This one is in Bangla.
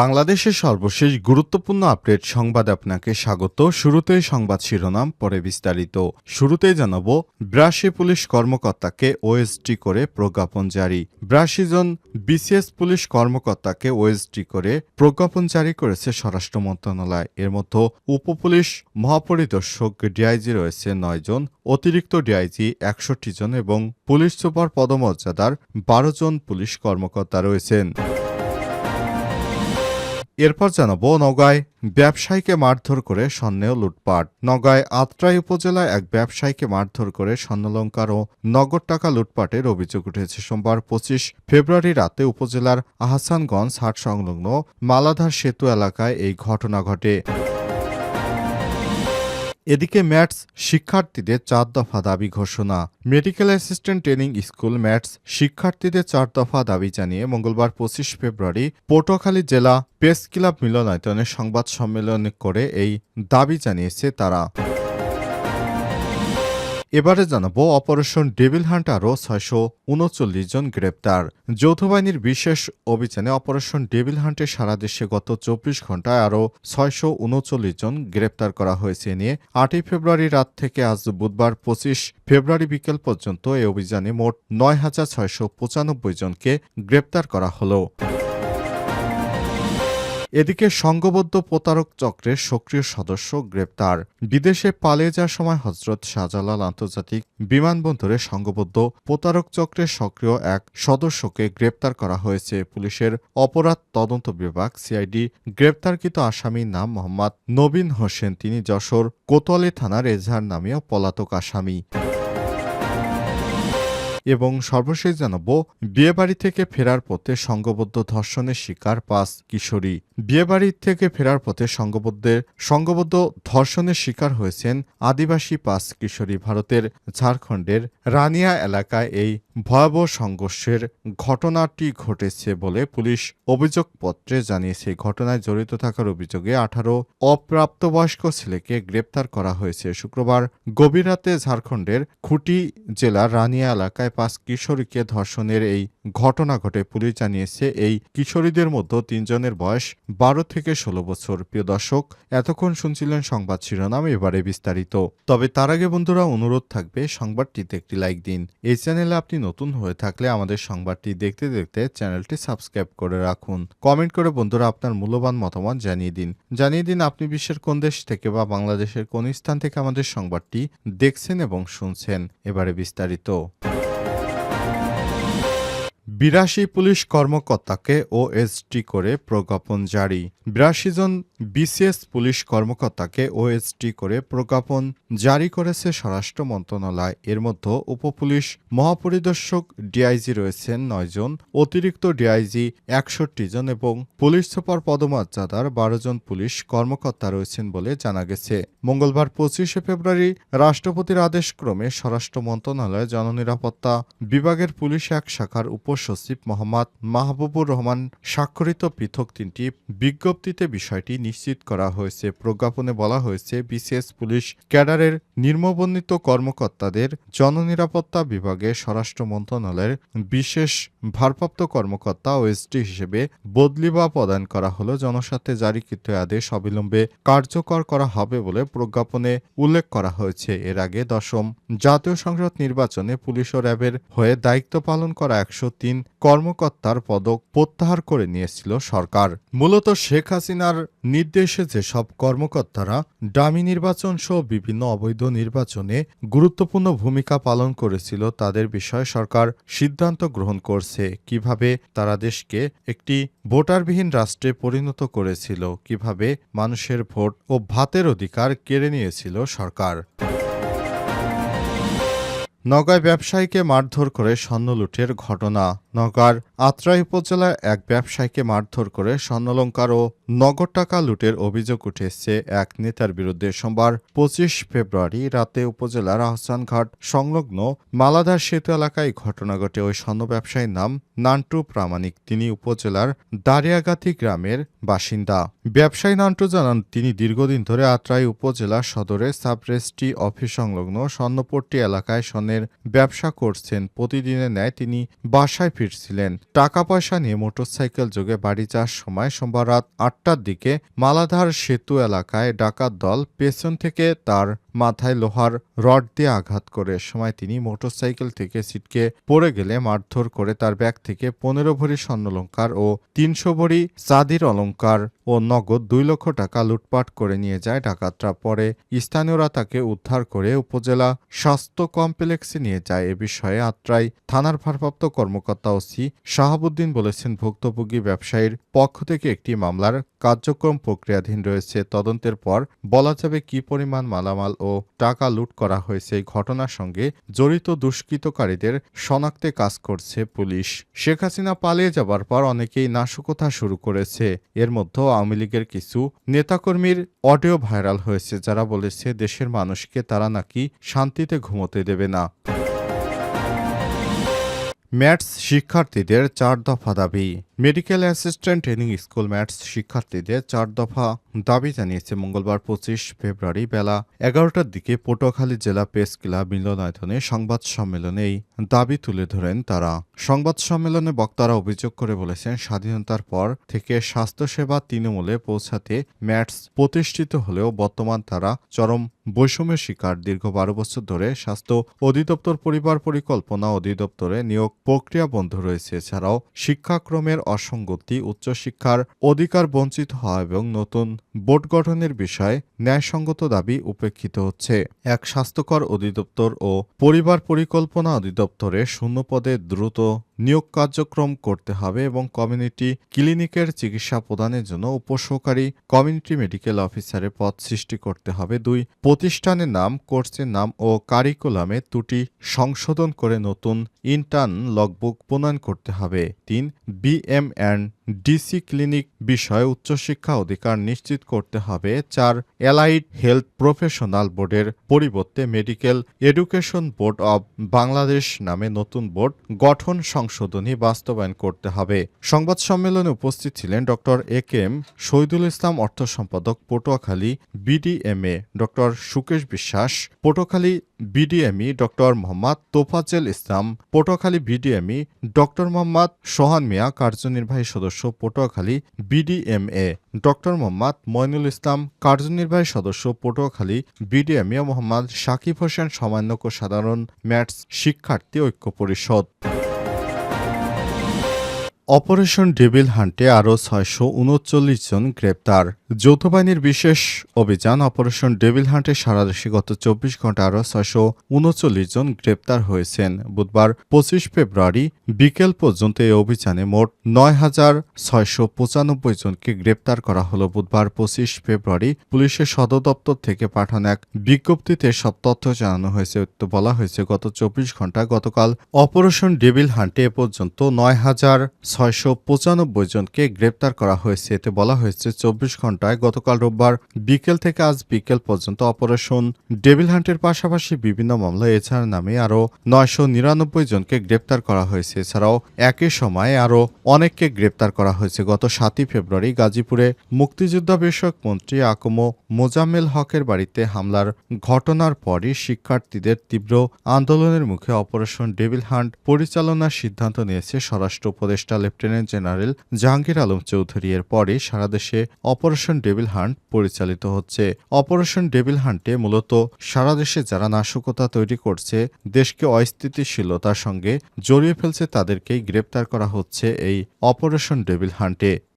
বাংলাদেশের সর্বশেষ গুরুত্বপূর্ণ আপডেট সংবাদ আপনাকে স্বাগত। শুরুতেই সংবাদ শিরোনাম, পরে বিস্তারিত। শুরুতেই জানাব, ব্রাশি পুলিশ কর্মকর্তাকে ওএসটি করে প্রজ্ঞাপন জারি। ব্রাশি জন বিসিএস পুলিশ কর্মকর্তাকে ওএসটি করে প্রজ্ঞাপন জারি করেছে স্বরাষ্ট্র মন্ত্রণালয়। এর মধ্যে উপপুলিশ মহাপরিদর্শক ডিআইজি রয়েছে নয় জন, অতিরিক্ত ডিআইজি একষট্টি জন এবং পুলিশ সুপার পদমর্যাদার বারো জন পুলিশ কর্মকর্তা রয়েছেন। এরপর জানাব নগায় ব্যবসায়ীকে মারধর করে স্বর্ণেও লুটপাট। নগায় আত্রাই উপজেলায় এক ব্যবসায়ীকে মারধর করে স্বর্ণলঙ্কার ও নগদ টাকা লুটপাটের অভিযোগ উঠেছে। সোমবার পঁচিশ ফেব্রুয়ারি রাতে উপজেলার আহসানগঞ্জ হাট সংলগ্ন মালাধার সেতু এলাকায় এই ঘটনা ঘটে। এদিকে ম্যাটস শিক্ষার্থীদের চার দফা দাবি ঘোষণা। Medical assistant training school MATS শিক্ষার্থীদের চার দফা দাবি জানিয়ে মঙ্গলবার পঁচিশ ফেব্রুয়ারি পটুয়াখালী জেলা প্রেস ক্লাব মিলনায়তনে সংবাদ সম্মেলন করে এই দাবি জানিয়েছে তারা। এবারে জানাব অপারেশন ডেভিল হান্ট আরও ছয়শো উনচল্লিশ জন গ্রেপ্তার। যৌথ বাহিনীর বিশেষ অভিযানে অপারেশন ডেভিল হান্টে সারা দেশে গত চব্বিশ ঘন্টায় আরও ছয়শো উনচল্লিশ জন গ্রেপ্তার করা হয়েছে নিয়ে আটই ফেব্রুয়ারি রাত থেকে আজ বুধবার পঁচিশ ফেব্রুয়ারি বিকেল পর্যন্ত এই অভিযানে মোট নয় হাজার ছয়শো পঁচানব্বই জনকে গ্রেপ্তার করা হলো। এদিকে সংঘবদ্ধ প্রতারক চক্রের সক্রিয় সদস্য গ্রেপ্তার। বিদেশে পালিয়ে যাওয়ার সময় হজরত শাহজালাল আন্তর্জাতিক বিমানবন্দরে সংঘবদ্ধ প্রতারক চক্রের সক্রিয় এক সদস্যকে গ্রেপ্তার করা হয়েছে। পুলিশের অপরাধ তদন্ত বিভাগ সিআইডি গ্রেপ্তারকৃত আসামির নাম মোহাম্মদ নবীন হোসেন। তিনি যশোর কোতোয়ালি থানার এজাহার নামেও পলাতক আসামি। এবং সর্বশেষ জানাব, বিয়েবাড়ি থেকে ফেরার পথে সংঘবদ্ধ ধর্ষণের শিকার পাঁচ কিশোরী। বিয়েবাড়ি থেকে ফেরার পথে সংঘবদ্ধের সংঘবদ্ধ ধর্ষণের শিকার হয়েছেন আদিবাসী পাঁচ কিশোরী ভারতের ঝাড়খণ্ডের রানিয়া এলাকায় এই ভয়াবহ সংঘর্ষের ঘটনাটি ঘটেছে বলে পুলিশ অভিযোগপত্রে জানিয়েছে। ঘটনায় জড়িত থাকার অভিযোগে আঠারো অপ্রাপ্তবয়স্ক ছেলেকে গ্রেপ্তার করা হয়েছে। শুক্রবার গভীর রাতে ঝাড়খণ্ডের খুঁটি জেলার রানিয়া এলাকায় পাঁচ কিশোরীকে ধর্ষণের এই ঘটনা ঘটে পুলিশ জানিয়েছে। এই কিশোরীদের মধ্যে তিনজনের বয়স বারো থেকে ষোলো বছর। প্রিয় দর্শক, এতক্ষণ শুনছিলেন সংবাদ শিরোনাম, এবারে বিস্তারিত। তবে তার আগে বন্ধুরা, অনুরোধ থাকবে সংবাদটিতে একটি লাইক দিন। এই চ্যানেলে আপনি নতুন হয়ে থাকলে আমাদের সংবাদটি দেখতে দেখতে চ্যানেলটি সাবস্ক্রাইব করে রাখুন। কমেন্ট করে বন্ধুরা আপনার মূল্যবান মতামত জানিয়ে দিন। জানিয়ে দিন আপনি বিশ্বের কোন দেশ থেকে বা বাংলাদেশের কোন স্থান থেকে আমাদের সংবাদটি দেখছেন এবং শুনছেন। এবারে বিস্তারিত। বিরাশি পুলিশ কর্মকর্তাকে ওএসটি করে প্রজ্ঞাপন জারি। বিরাশি জন বিসিএস পুলিশ কর্মকর্তাকে ওএসটি করে প্রজ্ঞাপন জারি করেছে স্বরাষ্ট্র মন্ত্রণালয়। এর মধ্যে উপপুলিশ মহাপরিদর্শক ডিআইজি রয়েছেন নয়জন অতিরিক্ত ডিআইজি একষট্টি জন এবং পুলিশ সুপার পদমর্যাদার বারো জন পুলিশ কর্মকর্তা রয়েছেন বলে জানা গেছে। মঙ্গলবার পঁচিশে ফেব্রুয়ারি রাষ্ট্রপতির আদেশক্রমে স্বরাষ্ট্র মন্ত্রণালয় জননিরাপত্তা বিভাগের পুলিশ এক শাখার উপসচিব মোহাম্মদ মাহবুবুর রহমান স্বাক্ষরিত পৃথক তিনটি বিজ্ঞপ্তিতে বিষয়টি নিশ্চিত করা হয়েছে। প্রজ্ঞাপনে বলা হয়েছে, বিসিএস পুলিশ ক্যাডারের নির্মবর্ণিত কর্মকর্তাদের জননিরাপত্তা বিভাগে স্বরাষ্ট্র মন্ত্রণালয়ের বিশেষ ভারপ্রাপ্ত কর্মকর্তা ওএসডি হিসেবে বদলি বা প্রদান করা হলো। জনস্বার্থে জারিকৃত আদেশ অবিলম্বে কার্যকর করা হবে বলে প্রজ্ঞাপনে উল্লেখ করা হয়েছে। এর আগে দশম জাতীয় সংসদ নির্বাচনে পুলিশ ও র্যাবের হয়ে দায়িত্ব পালন করা একশো তিন কর্মকর্তার পদক প্রত্যাহার করে নিয়েছিল সরকার। মূলত শেখ হাসিনার নির্দেশে যেসব কর্মকর্তারা ডামি নির্বাচন সহ বিভিন্ন অবৈধ নির্বাচনে গুরুত্বপূর্ণ ভূমিকা পালন করেছিল, তাদের বিষয়ে সরকার সিদ্ধান্ত গ্রহণ করছে। কীভাবে তারা দেশকে একটি ভোটারবিহীন রাষ্ট্রে পরিণত করেছিল, কীভাবে মানুষের ভোট ও ভাতের অধিকার কেড়ে নিয়েছিল সরকার। নগাঁয় ব্যবসায়ীকে মারধর করে স্বর্ণ লুটের ঘটনা। নগাঁর আত্রাই উপজেলার এক ব্যবসায়ীকে মারধর করে স্বর্ণলঙ্কার ও নগদ টাকা লুটের অভিযোগ উঠেছে এক নেতার বিরুদ্ধে। সোমবার পঁচিশ ফেব্রুয়ারি রাতে উপজেলার আহসানঘাট সংলগ্ন মালাধার সেতু এলাকায় ঘটনা ঘটে। ওই স্বর্ণ ব্যবসায়ীর নাম নান্টু প্রামাণিক। তিনি উপজেলার দারিয়াগাতি গ্রামের বাসিন্দা। ব্যবসায়ী নান্টু জানান, তিনি দীর্ঘদিন ধরে আত্রাই উপজেলা সদরে সাব রেজিস্ট্রি অফিস সংলগ্ন স্বর্ণপট্টি এলাকায় স্বর্ণের ব্যবসা করছেন। প্রতিদিনের ন্যায় তিনি বাসায় ফিরছিলেন। টাকা পয়সা নিয়ে মোটরসাইকেল যোগে বাড়ি যাওয়ার সময় সোমবার রাত আটটার দিকে মালাধার সেতু এলাকায় ডাকাত দল পেছন থেকে তার মাথায় লোহার রড দিয়ে আঘাত করে। সময় তিনি মোটরসাইকেল থেকে সিটকে পড়ে গেলে মারধর করে তার ব্যাগ থেকে পনেরো ভরি স্বর্ণলঙ্কার ও তিনশো ভরি চাঁদির অলঙ্কার ও নগদ দুই লক্ষ টাকা লুটপাট করে নিয়ে যায় ডাকাতরা। পরে স্থানীয়রা তাকে উদ্ধার করে উপজেলা স্বাস্থ্য কমপ্লেক্সে নিয়ে যায়। এ বিষয়ে আত্রাই থানার ভারপ্রাপ্ত কর্মকর্তা ওসি শাহাবুদ্দিন বলেছেন, ভুক্তভোগী ব্যবসায়ীর পক্ষ থেকে একটি মামলার কার্যক্রম প্রক্রিয়াধীন রয়েছে। তদন্তের পর বলা যাবে কি পরিমাণ মালামাল টাকা লুট করা হয়েছে এই ঘটনার সঙ্গে জড়িত দুষ্কৃতকারীদের শনাক্তে কাজ করছে পুলিশ। শেখ হাসিনা পালিয়ে যাবার পর অনেকেই নাশকতা শুরু করেছে। এর মধ্যে আওয়ামী লীগের কিছু নেতাকর্মীর অডিও ভাইরাল হয়েছে, যারা বলেছে দেশের মানুষকে তারা নাকি শান্তিতে ঘুমোতে দেবে না। ম্যাটস শিক্ষার্থীদের চার দফা দাবি। Medical assistant training school MATS শিক্ষার্থীদের চার দফা দাবি জানিয়েছে মঙ্গলবার পঁচিশ ফেব্রুয়ারি বেলা এগারোটার দিকে পটুয়াখালী জেলা প্রেস ক্লাব মিলনায়তনে সংবাদ সম্মেলনেই দাবি তুলে ধরেন তারা। সংবাদ সম্মেলনে বক্তারা অভিযোগ করে বলেছেন, স্বাধীনতার পর থেকে স্বাস্থ্যসেবা তৃণমূলে পৌঁছাতে ম্যাটস প্রতিষ্ঠিত হলেও বর্তমান তারা চরম বৈষম্যের শিকার। দীর্ঘ বারো বছর ধরে স্বাস্থ্য অধিদপ্তর পরিবার পরিকল্পনা অধিদপ্তরে নিয়োগ প্রক্রিয়া বন্ধ রয়েছে। এছাড়াও শিক্ষাক্রমের অসঙ্গতি, উচ্চশিক্ষার অধিকার বঞ্চিত হওয়া এবং নতুন বোর্ড গঠনের বিষয়ে ন্যায়সঙ্গত দাবি উপেক্ষিত হচ্ছে। এক স্বাস্থ্যকর অধিদপ্তর ও পরিবার পরিকল্পনা অধিদপ্তরে শূন্য পদে দ্রুত 또 নিয়োগ কার্যক্রম করতে হবে এবং কমিউনিটি ক্লিনিকের চিকিৎসা প্রদানের জন্য উপসহকারী কমিউনিটি মেডিকেল অফিসারের পদ সৃষ্টি করতে হবে। দুই, প্রতিষ্ঠানের নাম, কোর্সের নাম ও কারিকুলামে ত্রুটি সংশোধন করে নতুন ইন্টার্ন লগবুক প্রণয়ন করতে হবে। তিন, বিএম অ্যান্ড ডিসি ক্লিনিক বিষয়ে উচ্চশিক্ষা অধিকার নিশ্চিত করতে হবে। চার, অ্যালাইড হেলথ প্রফেশনাল বোর্ডের পরিবর্তে medical education board of Bangladesh নামে নতুন বোর্ড গঠন সংশোধনী বাস্তবায়ন করতে হবে। সংবাদ সম্মেলনে উপস্থিত ছিলেন doctor A K M Shahidul Islam অর্থ সম্পাদক Patuakhali BDMA doctor Sukesh Biswas, Patuakhali BDME doctor Mohammad Tofazzel Islam, Patuakhali BDME doctor Mohammad Sohan Mia কার্যনির্বাহী সদস্য, পটুয়াখালী বিডিএমএ ডক্টর মোহাম্মদ ময়নুল ইসলাম কার্যনির্বাহী সদস্য, পটুয়াখালী বিডিএমএ মোহাম্মদ সাকিব হোসেন সমান্যক সাধারণ ম্যাটস শিক্ষার্থী ঐক্য পরিষদ। অপারেশন ডেভিল হান্টে আরও ছয়শো উনচল্লিশ জন গ্রেপ্তার। যৌথ বাহিনীর বিশেষ অভিযান অপারেশন ডেভিল হান্টে সারা দেশে গত চব্বিশ ঘণ্টা আরও ছয়শো উনচল্লিশ জন গ্রেপ্তার হয়েছেন। বুধবার পঁচিশ ফেব্রুয়ারি বিকেল পর্যন্ত এই অভিযানে মোট নয় হাজার ছয়শো পঁচানব্বই জনকে গ্রেপ্তার করা হলো। বুধবার পঁচিশ ফেব্রুয়ারি পুলিশের সদর দপ্তর থেকে পাঠানো এক বিজ্ঞপ্তিতে সব তথ্য জানানো হয়েছে। তো বলা হয়েছে, গত চব্বিশ ঘণ্টা গতকাল অপারেশন ডেভিল হান্টে এ পর্যন্ত নয় হাজার ছয়শো পঁচানব্বই জনকে গ্রেপ্তার করা হয়েছে। এতে বলা হয়েছে, চব্বিশ ঘন্টায় গতকাল রোববার বিকেল থেকে আজ বিকেল পর্যন্ত অপারেশন ডেভিল হান্টের পাশাপাশি বিভিন্ন মামলায় এছাড়া নামে আরও নয়শো নিরানব্বই জনকে গ্রেপ্তার করা হয়েছে। এছাড়াও একই সময়ে আরও অনেককে গ্রেপ্তার করা হয়েছে। গত সাতই ফেব্রুয়ারি গাজীপুরে মুক্তিযোদ্ধা বিষয়ক মন্ত্রী আকমো মোজাম্মেল হকের বাড়িতে হামলার ঘটনার পরই শিক্ষার্থীদের তীব্র আন্দোলনের মুখে অপারেশন ডেভিল হান্ট পরিচালনার সিদ্ধান্ত নিয়েছে স্বরাষ্ট্র উপদেষ্টা লেফটেন্যান্ট জেনারেল জাহাঙ্গীর আলম চৌধুরী। এর পরে সারা দেশে অপারেশন ডেভিল হান্ট পরিচালিত হচ্ছে। অপারেশন ডেবিল হান্টে মূলত সারা দেশে যারা নাশকতা তৈরি করছে, দেশকে অস্থিতিশীলতার সঙ্গে জড়িয়ে ফেলছে, তাদেরকেই গ্রেপ্তার করা হচ্ছে এই অপারেশন ডেবিল হান্টে